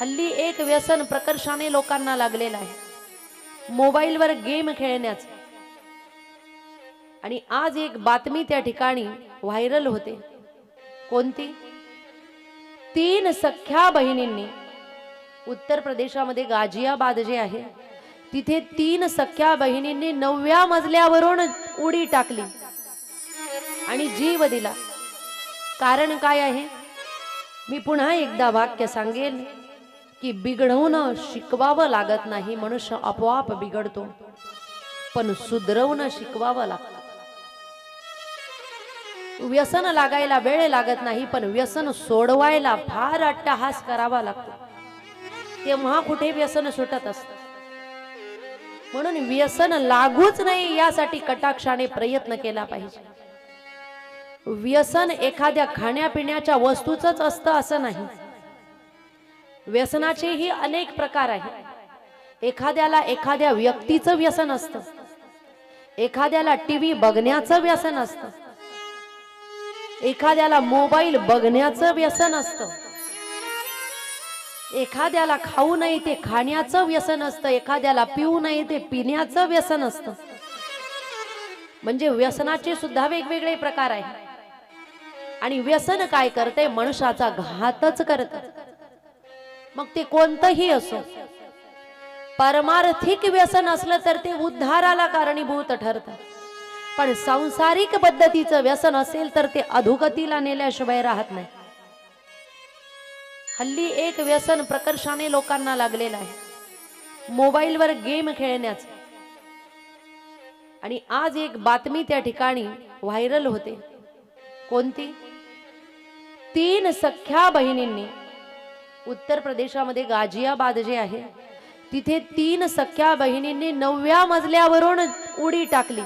हल्ली एक व्यसन प्रकर्षाने लोकांना लागलेलं आहे. मोबाईलवर गेम खेळण्याचं. आणि आज एक बातमी त्या ठिकाणी व्हायरल होते. कोणती? तीन सख्या बहिणींनी उत्तर प्रदेशामध्ये गाझियाबाद जे आहे तिथे तीन सख्या बहिणींनी नवव्या मजल्यावरून उडी टाकली आणि जीव दिला. कारण काय आहे? मी पुन्हा एकदा वाक्य सांगेन. की बिघडवून शिकवावं लागत नाही मनुष्य आपोआप बिघडतो. पण सुधरवणं शिकवावं लागतं. व्यसन लागायला वेळ लागत नाही पण व्यसन सोडवायला फार अट्टहास करावा लागतो. तेव्हा कुठे व्यसन सुटत असत? म्हणून व्यसन लागूच नाही यासाठी कटाक्षाने प्रयत्न केला पाहिजे. व्यसन एखाद्या खाण्यापिण्याच्या वस्तूच असतं असं नाही. व्यसनाचेही अनेक प्रकार आहेत. एखाद्याला एखाद्या व्यक्तीचं व्यसन असतं. एखाद्याला टीव्ही बघण्याचं व्यसन असतं. एखाद्याला मोबाईल बघण्याचं व्यसन असतं. एखाद्याला खाऊ नये ते खाण्याचं व्यसन असतं. एखाद्याला पिऊ नये ते पिण्याचं व्यसन असतं. म्हणजे व्यसनाचे सुद्धा वेगवेगळे प्रकार आहेत. आणि व्यसन काय करते? मनुष्याचा घातच करत. मग ते कोणतंही असो. परमार्थिक व्यसन असलं तर ते उद्धाराला कारणीभूत ठरतं. पण सांसारिक पद्धतीचं व्यसन असेल तर ते अधोगतीला नेल्याशिवाय राहत नाही. हल्ली एक व्यसन प्रकर्षाने लोकांना लागलेलं आहे. मोबाईलवर गेम खेळण्याचं. आणि आज एक बातमी त्या ठिकाणी व्हायरल होते. कोणती? तीन सख्या बहिणींनी उत्तर प्रदेशामध्ये गाझियाबाद जे आहे तिथे तीन सख्या बहिणींनी नवव्या मजल्यावरून उडी टाकली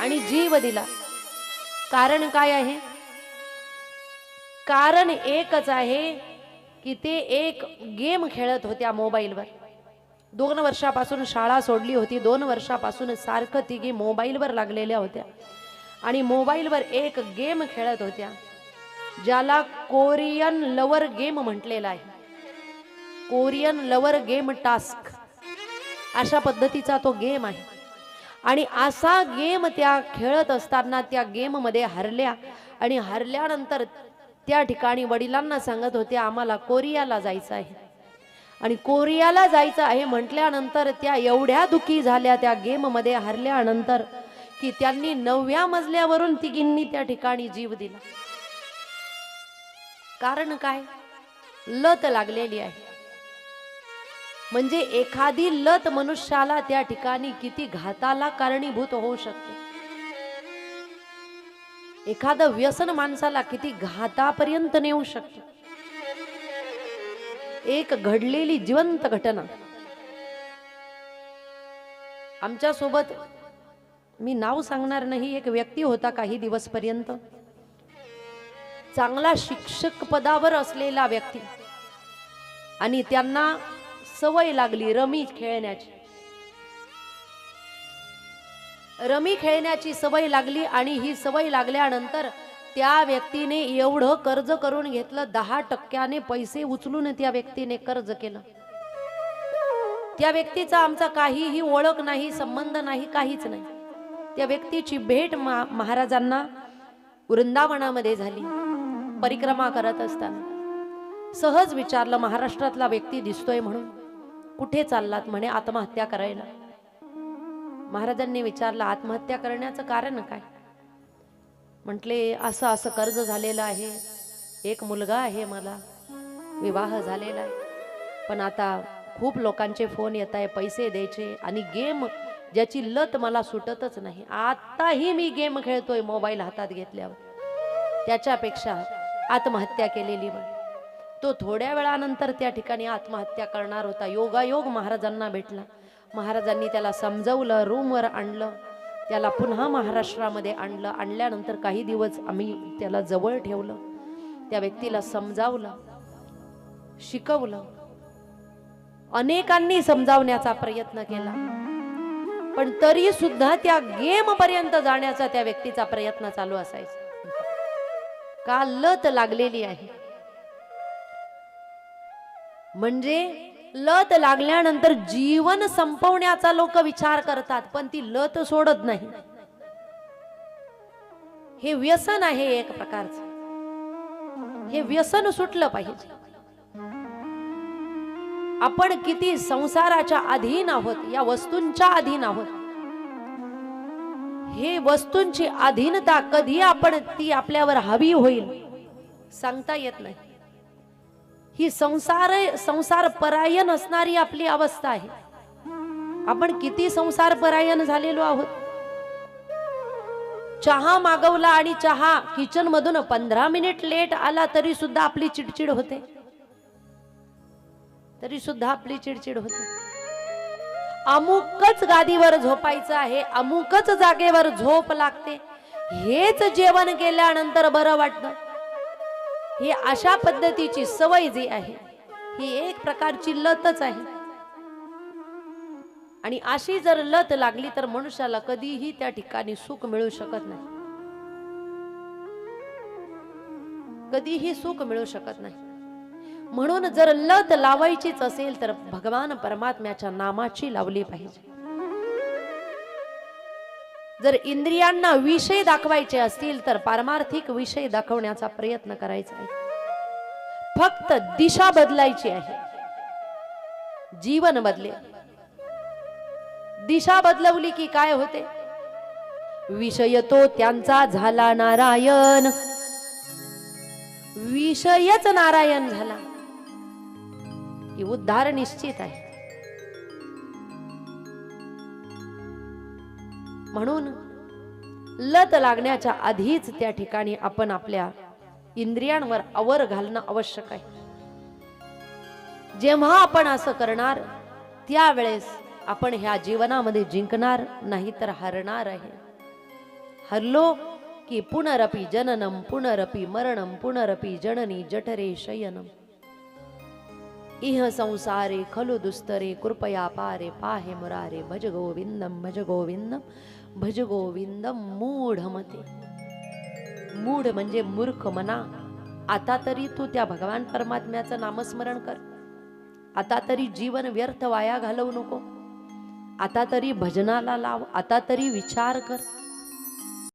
आणि जीव दिला. कारण काय आहे? कारण एकच आहे की ते एक गेम खेळत होत्या मोबाईलवर. दोन वर्षापासून शाळा सोडली होती दोन वर्षापासून सारखं तिघी मोबाईलवर लागलेल्या होत्या आणि मोबाईलवर एक गेम खेळत होत्या. ज्याला कोरियन लवर गेम म्हटलेला आहे. Korean lover game task. अशा पद्धतीचा तो गेम आहे. आणि असा गेम त्या खेळत असताना त्या गेममध्ये हरल्या आणि हरल्यानंतर त्या ठिकाणी वडिलांना सांगत होते आम्हाला कोरियाला जायचं आहे. आणि कोरियाला जायचं आहे म्हटल्यानंतर त्या एवढ्या दुखी झाल्या त्या गेममध्ये हरल्यानंतर की त्यांनी नवव्या मजल्यावरून तिघींनी त्या ठिकाणी जीव दिला. कारण काय? लत लागलेली आहे. म्हणजे एखादी लत मनुष्याला त्या ठिकाणी किती घाताला कारणीभूत होऊ शकते. एखादं व्यसन माणसाला किती घातापर्यंत नेऊ शकते. एक घडलेली जिवंत घटना. आमच्यासोबत मी नाव सांगणार नाही एक व्यक्ती होता काही दिवस पर्यंत चांगला शिक्षक पदावर असलेला व्यक्ती. आणि त्यांना सवय लागली रमी खेळण्याची. रमी खेळण्याची सवय लागली आणि ही सवय लागल्यानंतर त्या व्यक्तीने एवढं कर्ज करून घेतलं दहा टक्क्याने पैसे उचलून त्या व्यक्तीने कर्ज केलं. त्या व्यक्तीचा आमचा काहीही ओळख नाही संबंध नाही काहीच नाही. त्या व्यक्तीची भेट महाराजांना वृंदावनामध्ये झाली. परिक्रमा करत असताना सहज विचारलं महाराष्ट्रातला व्यक्ती दिसतोय म्हणून? कुठे चाललात? म्हणे आत्महत्या करायला. महाराजांनी विचारलं आत्महत्या करण्याचं कारण काय? म्हटले असं असं कर्ज झालेलं आहे. एक मुलगा आहे मला. विवाह झालेला आहे. पण आता खूप लोकांचे फोन येत आहे पैसे द्यायचे आणि गेम ज्याची लत मला सुटतच नाही. आताही मी गेम खेळतोय मोबाईल हातात घेतल्यावर. त्याच्यापेक्षा आत्महत्या केलेली बरी तो थोड्या वेळानंतर त्या ठिकाणी आत्महत्या करणार होता. योगायोग महाराजांना भेटला. महाराजांनी त्याला समजवलं रूमवर आणलं. त्याला पुन्हा महाराष्ट्रामध्ये आणलं. आणल्यानंतर काही दिवस आम्ही त्याला जवळ ठेवलं. त्या व्यक्तीला समजावलं शिकवलं. अनेकांनी समजावण्याचा प्रयत्न केला. पण तरी सुद्धा त्या गेम पर्यंत जाण्याचा त्या व्यक्तीचा प्रयत्न चालू असायचा. का लत लागलेली आहे? म्हणजे लत लागल्यानंतर जीवन संपवण्याचा लोक विचार करतात पण ती लत सोडत नाही. हे व्यसन आहे एक प्रकारचं. हे व्यसन सुटलं पाहिजे. आपण किती संसाराच्या अधीन आहोत या वस्तूंच्या अधीन आहोत. हे वस्तूंची अधीनता कधी आपण ती आपल्यावर हवी होईल? सांगता येत नाही. ही संसार संसार परायण असणारी आपली अवस्था आहे. आपण किती संसार परायण झालेलो आहोत? चहा मागवला आणि चहा किचन मधून पंधरा मिनिट लेट आला तरी सुद्धा आपली चिडचिड होते. तरी सुद्धा आपली चिडचिड होते. अमुकच गादीवर झोपायचं आहे अमुकच जागेवर झोप लागते. हेच जेवण केल्यानंतर बरं वाटतं. ही अशा पद्धतीची सवय जी आहे ही एक प्रकारची लतच आहे. आणि अशी जर लत लागली तर मनुष्याला कधीही त्या ठिकाणी सुख मिळू शकत नाही. कधीही सुख मिळू शकत नाही. म्हणून जर लत लावायचीच असेल तर भगवान परमात्म्याच्या नामाची लावली पाहिजे. जर इंद्रियांना विषय दाखवायचे असतील तर पारमार्थिक विषय दाखवण्याचा प्रयत्न करायचा आहे. फक्त दिशा बदलायची आहे. जीवन बदले दिशा बदलवली की काय होते? विषय तो त्यांचा झाला नारायण. विषयच नारायण झाला. की उद्धार निश्चित आहे. म्हणून लत लागण्याच्या आधीच त्या ठिकाणी आपण आपल्या इंद्रियांवर अवर घालणं आवश्यक आहे. जेव्हा आपण असं करणार त्यावेळेस आपण ह्या जीवनामध्ये जिंकणार नाही तर हरणार आहे. हरलो की पुनरपी जननम पुनरपी मरणम पुनरपी जननी जठरे शयनम इह संसारे खलु दुस्तरे कृपया पारे पाहे मुरारे। भज गोविंदम भज गोविंदम भज गोविंदम मूढमते। मूढ म्हणजे मूर्ख मना। आता तरी तू त्या भगवान परमात्म्याचं नामस्मरण कर. आता तरी जीवन व्यर्थ वाया घालवू नको. आता तरी भजनाला लाव. आता तरी विचार कर.